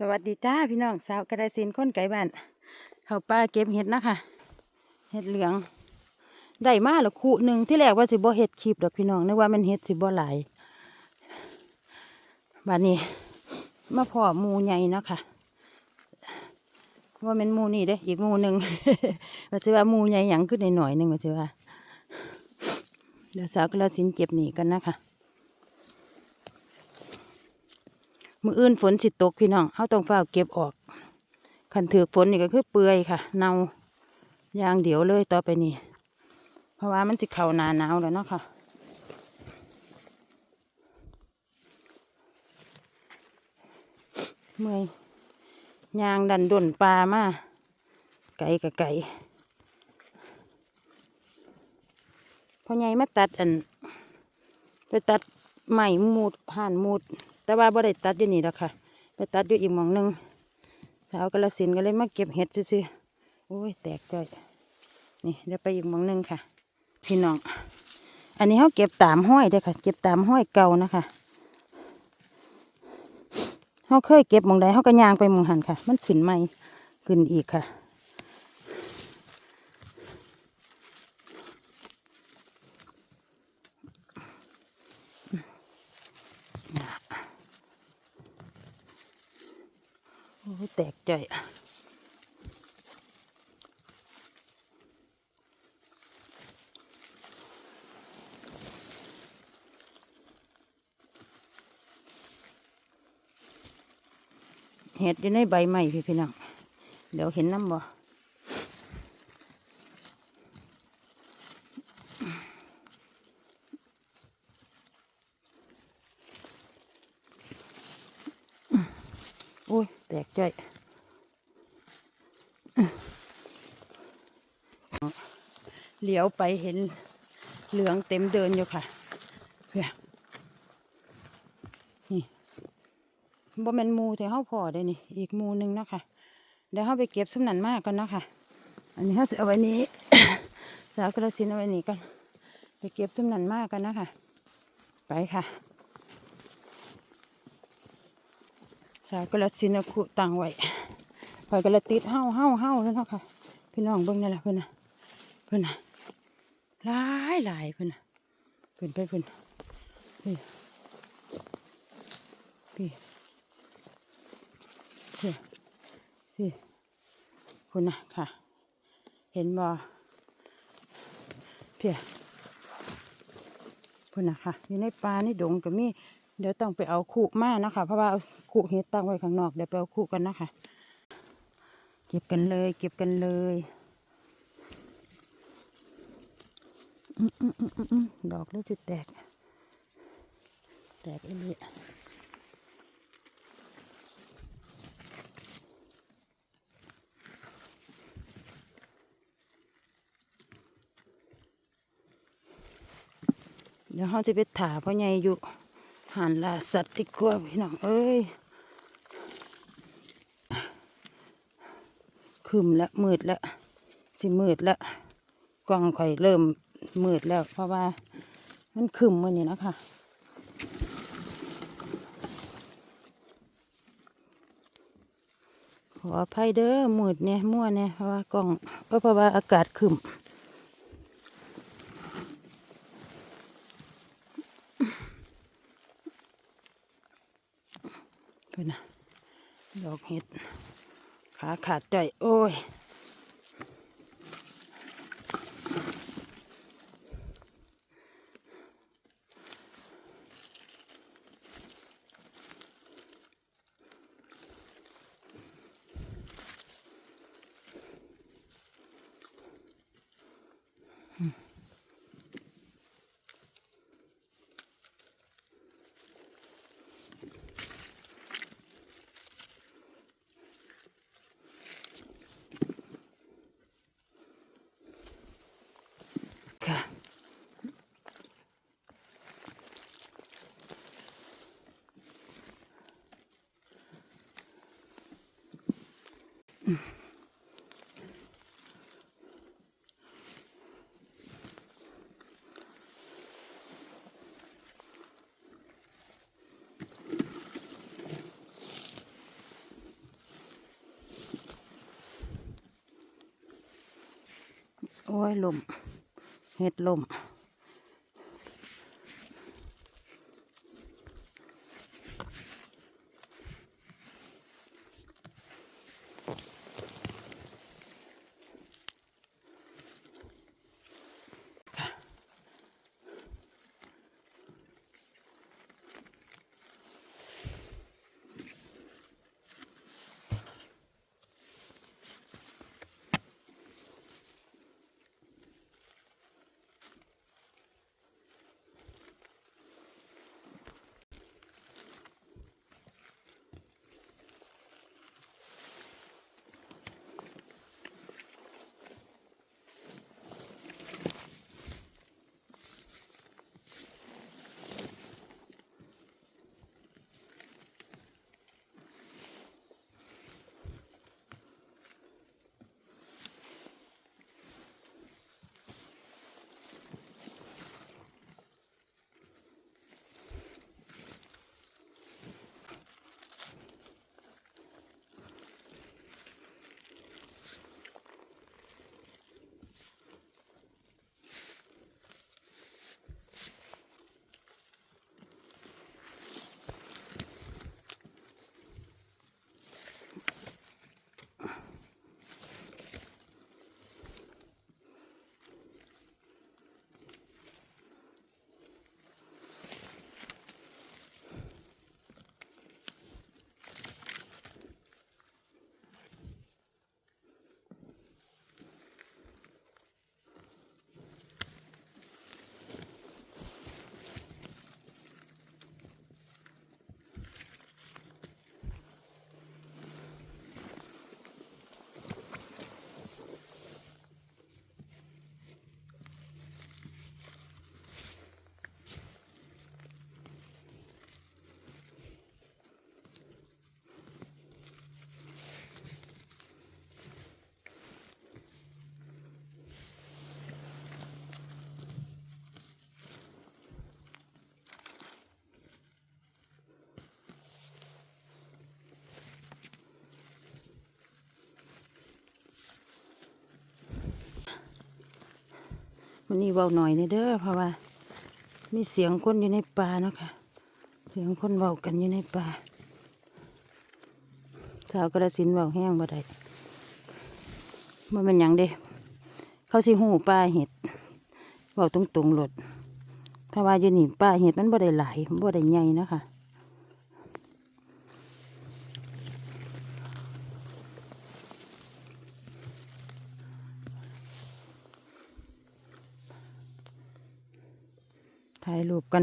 สวัสดีจ้าพี่น้องสาวกระสินคนไก่บ้านเขาป้าเก็บเห็ดนะคะเห็ดเหลืองได้มาแล้วคู่หนึ่งที่แรกว่าสิบ่เห็ดคลิปดอกพี่น้องนึกว่ามันเห็ดสิบ่หลายบานนี้มาพ่อมูใหญ่นะค่ะว่าเป็นมูนี่เด้ออีกมูหนึ่งว่าสิว่ามูใหญ่หยังขึ้นในหน่อยหนึ่งว่าสิว่าเดี๋ยวสาวกระสินเก็บหนีกันนะคะ มืออื่นฝนสิตกพี่น้องเขาต้องเฝ้าเก็บออกขันถือฝนนี่ก็คือเปื่อยค่ะ เนาย่างเดียวเลยต่อไปนี่เพราะว่ามันจะเข้าหนาหนาวแล้วเนาะค่ะเมื่อยยางดันด่นปลามาไก่กับไก่พอไงมาตัดอันไปตัดใหม่มูดห่านมูด แต่ว่าบ่ได้ตัดอยู่นี่แล้วค่ะไปตัดอยู่อีกหมองหนึงสาวกระสินก็เลยมาเก็บเห็ดซื่อๆโอ้ยแตกจ้อยนี่เดี๋ยวไปอีกหมองหนึงค่ะ พี่น้อง อันนี้เขาเก็บตามห้อยเด้อค่ะ เก็บตามห้อยเก่านะคะเขาเคยเก็บหมองใดเขาก็ย่างไปหมองหันค่ะ มันขึ้นใหม่ขึ้นอีกค่ะ แตกจ่อยเห็ดอยู่ในใบไม้พี่พี่น้องเดี๋ยวเห็นน้ำบ่โจอยเหลียวไปเห็นเหลืองเต็มเดินอยู่ค่ะเพื่อนี่บ่แมนมูแต่เฮาพอได้นี่ อีกมูหนึงเนาะค่ะ เดี๋ยวเฮาไปเก็บสำนันมากก่อนเนาะค่ะ อันนี้เฮาสิเอาไว้นี้ สาวกระสินเอาไว้นี้กันไปเก็บสำนันมากกันนะคะไปค่ะ สาวกระสินเอาขุตังไว้คอยกระติดเฮาเฮาเฮาแล้วเนาะค่ะ พี่น้องเบิ่งนี่แหละเพิ่อนน่ะเพิ่อนน่ะหลายหลายเพิ่นนะเพิ่อนไปเพิ่อนพี่พี่พี่พี่เพิ่นน่ะค่ะ เห็นบ่เพี่เพิ่นน่ะค่ะอยู่ในป่าในดงก็มีเดี๋ยวต้องไปเอาขู่มานะคะเพราะว่า ขู่เฮ็ดตั้งไว้ข้างนอกเดี๋ยวไปเอาขู่กันนะคะเก็บกันเลย เก็บกันเลยอืมอืมอืมอืมอืมดอกแล้วจะแตก แตกเรื่อยเดี๋ยวเขาจะไปถาพ่อใหญ่อยู่หันลาสัตว์ดีกว่าพี่น้องเอ้ย คืมแล้วมืดแล้วสิมืดแล้วกล้องข่อยเริ่มมืดแล้ว เพราะว่ามันคืมมือนี่นะคะขออภัยเด้อมืดเนี่ยมั่วเนี่ยเพราะว่ากล้องเออเพราะว่าอากาศคืมเพื่อนนะดอกเห็ด ขาดใจอยโอ้ย อ้ยลมเห็ดลม มันนี่เบาหน่อยนี่เด้อเพราะว่า มีเสียงคนอยู่ในป่าเนาะค่ะ เสียงคนเบากันอยู่ในป่าสาวกระสินเบาแห้งบ่ได้มันเป็นหยังเด้เขาสิหูป่าเห็ดเบาตรงตรงหลดถ้าว่าอยู่นี่ป่าเห็ดมันบ่ได้หลายบ่ได้ใหญ่นะคะถ่ายรูป กัน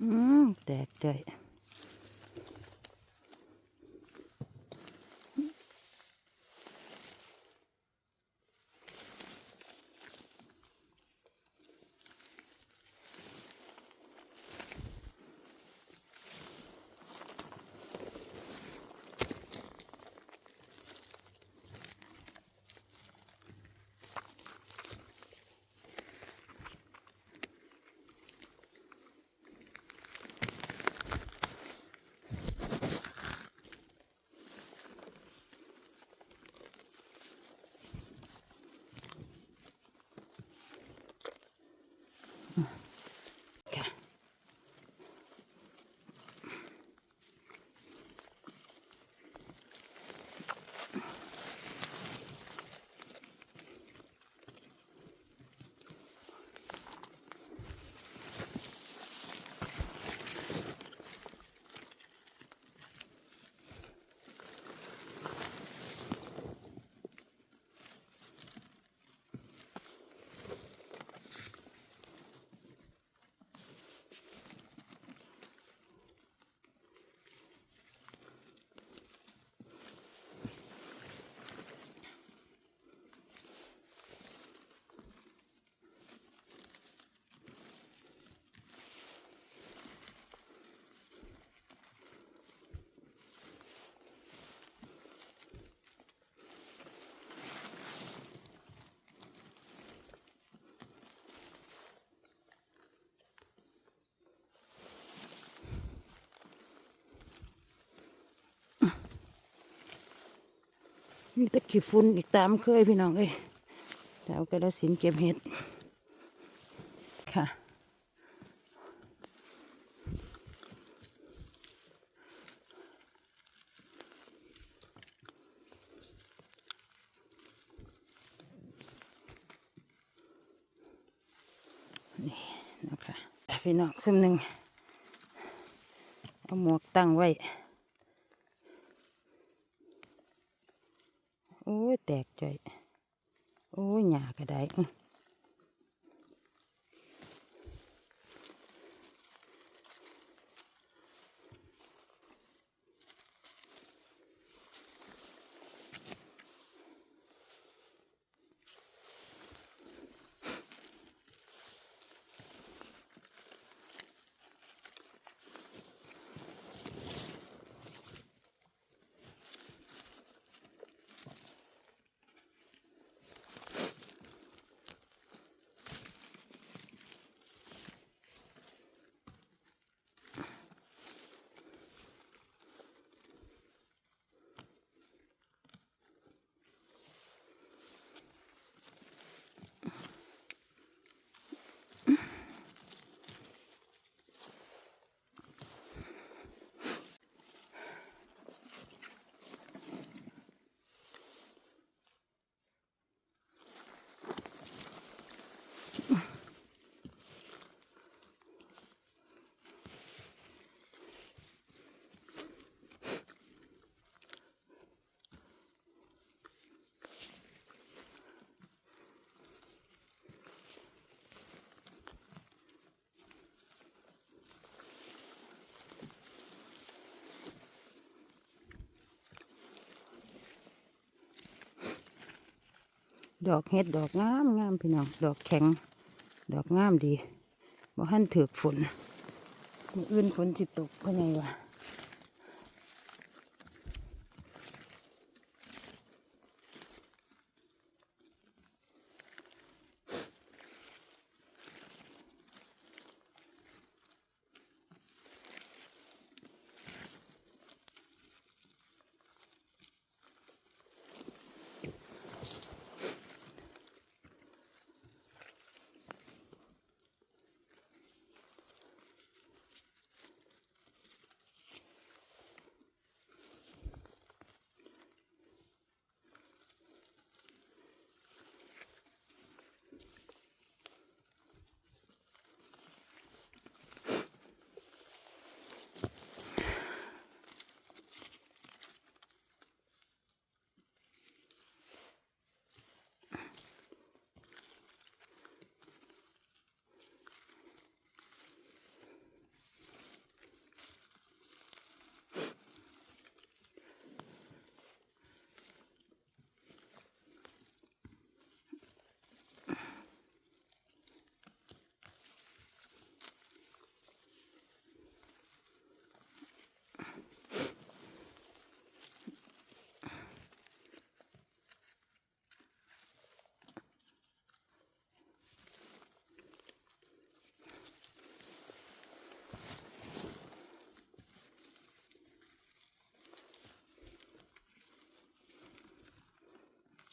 อืม แตกใจอย มีตะขี้ฝุ่นอีกตามเคยพี่น้องเอ้ยแถวกระสินเก็บเห็ดค่ะนี่นะคะพี่น้องซึ่มหนึ่งเอาหมวกตั้งไว้ โอ้ ยแตกใจอย โอ้ยหยาก็ได้ ดอกเห็ดดอกงามงามพี่น้อง ดอกแข็ง ดอกงามดีบ่หันถือกฝนมืออื่นฝนจิตตกเพราะไงวะ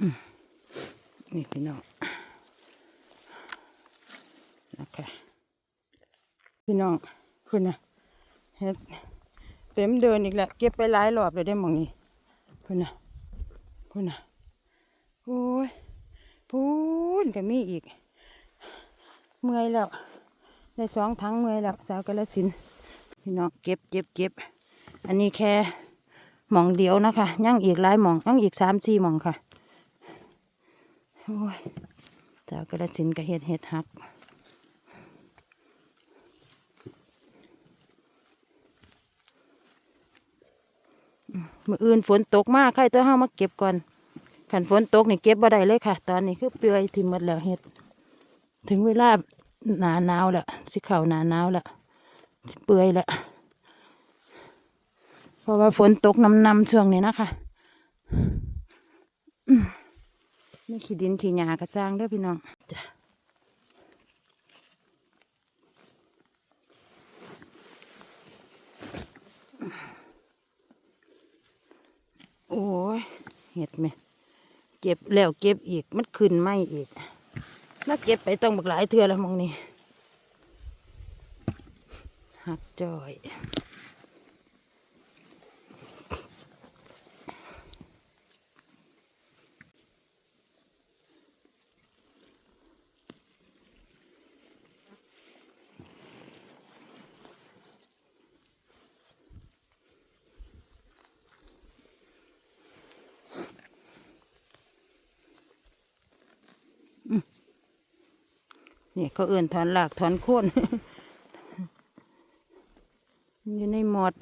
นี่พี่น้องนะคะพี่น้องคุณนะเฮ็ดเต็มเดินอีกแล้วเก็บไปหลายรอบเลยได้หมองนี้คุณนะคุณนะโอ้ยพูนก็มีอีก เมื่อยแล้วได้สองทั้งเมื่อยแล้วสาวกระสินพี่น้องเก็บเก็บเก็บอันนี้แค่หมองเดียวนะคะ ยังอีกหลายหมองยังอีกสามสี่หมองค่ะ โอ้ยเจ้ากระสินธุ์ก็เฮ็ดเฮ็ดหักมื่ออื่นฝนตกมากใครตัวเฮามาเก็บก่อนขันฝนตกนี่เก็บบ่ได้เลยค่ะ ตอนนี้คือเปลือยทิ่มหมดแล้วเฮ็ด ถึงเวลาหนาหนาวแล้วสิเข้าหนาหนาวแล้วสิเปื่อยแล้วเพราะว่าฝนตกน้ำนำช่วงนี้นะคะ ไม่ขี้ดินขี้หญ้าก็สร้างเด้อพี่น้องจ้ะโอ้ยเห็ดไหมเก็บแล้วเก็บอีกมันขึ้นไม่อีกมาเก็บไปต้องบักหลายเทื่อแล้วมองนี่หักจอย เนี่ยเขาเอื่นถอนหลากถอนโค่นอยู่ในหมอด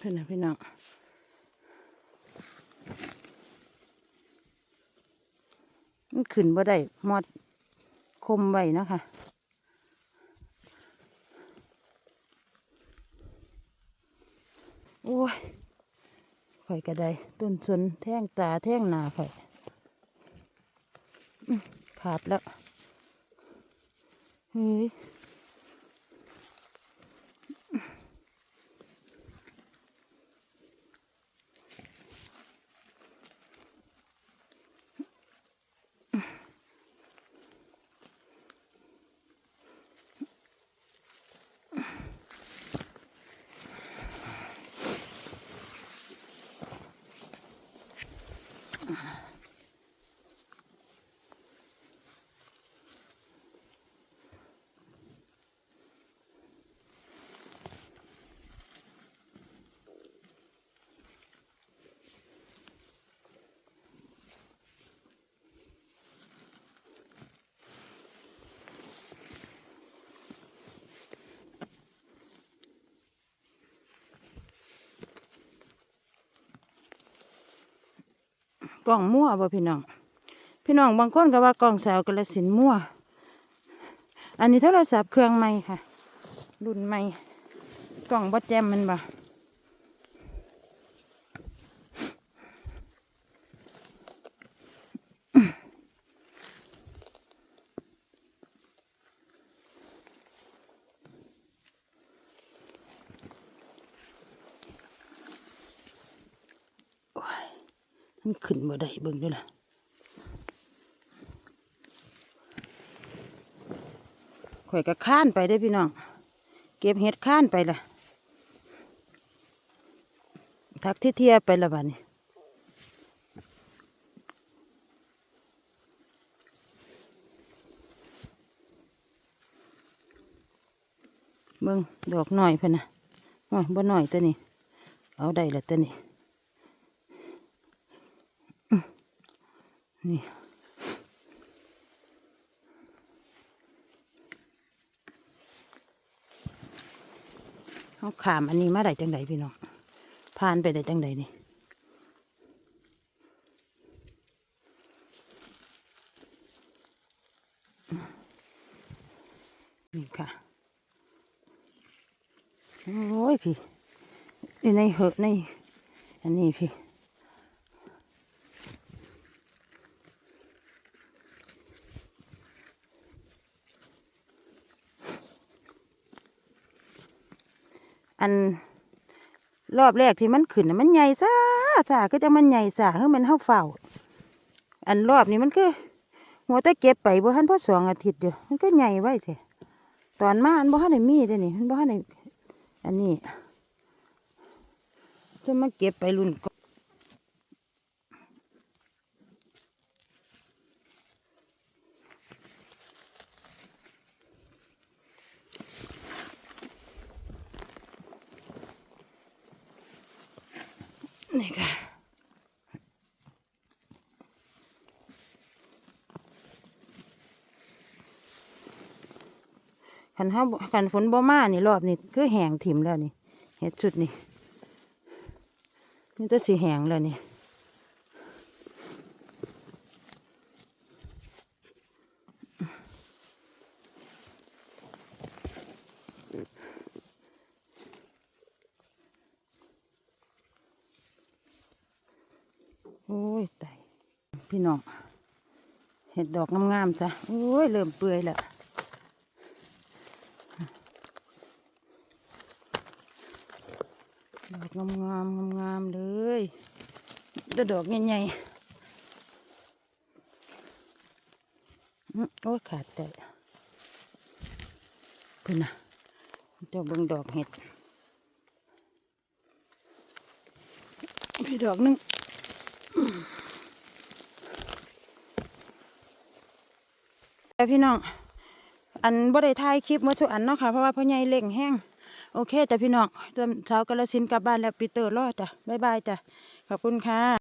พี่น้องพี่น้องมันขึ้นบ่ได้หมอดคมไว้นะคะโอ้ยข่อยก็ไดต้นสนแท่งตาแท่งหนาข่อยขาดแล้วเฮ้ย กล่องมั่วบ่พี่น้อง พี่น้องบางคนก็ว่ากล่องสาวกระสินมั่ว อันนี้โทรศัพท์เครื่องใหม่ค่ะ รุ่นใหม่กล่องบ่แจมมันบ่ ขึ้นบ่ได้เบิ่งด้วยล่ะข่อยก็ข้านไปได้พี่น้อง เก็บเห็ดข้านไปละทักที่เทียไปละบ้านี้เบิ่งดอกหน่อยเพิ่นนะโอ้ยบ่หน่อยตัวนี้ เอาได้ละตัวนี้อื้อ นี่เขาขามอันนี้มาได้จังใดพี่น้องผ่านไปได้จังใดนี่นี่ค่ะ โอ้ยพี่นี่ในเหอะในอันนี้พี่ อันรอบแรกที่มันขึ้นนะมันใหญ่ซาซาก็จะมันใหญ่ซาคือมันเฮาเฝ้า อันรอบนี้มันคือหัวตะเก็บไปบ่ทันพอสองอาทิตย์อยู่มันก็ใหญ่ไว้เถอะตอนมาอันบ่ทันได้มีเด้นี่มันบ่ทันได้อันนี้จะมาเก็บไปรุ่นก่อน นี่ค่ะขันเฮาขันฝนบ่มานี่รอบนี่คือแหงถิ่มแล้วนี่เห็ดสุดนี่นี่จะสีแหงแล้วนี่โอ้ยตายพี่น้อง เห็ดดอกงามๆซะโอ้ยเริ่มเปื่อยแล้วดอกงามงามๆงามๆเลยแต่ดอกใหญ่ๆอื้อโอ้ยขาดแต่พิ่นน่ะเจ้าเบิ่งดอกเห็ดพี่ดอกหนึง แต่ พี่น้อง อันบ่ได้ถ่ายคลิปมาสุอันเนาะค่ะเพราะว่าพ่อใหญ่เล่งแห้งโอเคแต่พี่น้องเติมเช้ากระสินกลับบ้านแล้วปีเตอร์รอดจ้ะบ๊ายบายจ้ะขอบคุณค่ะ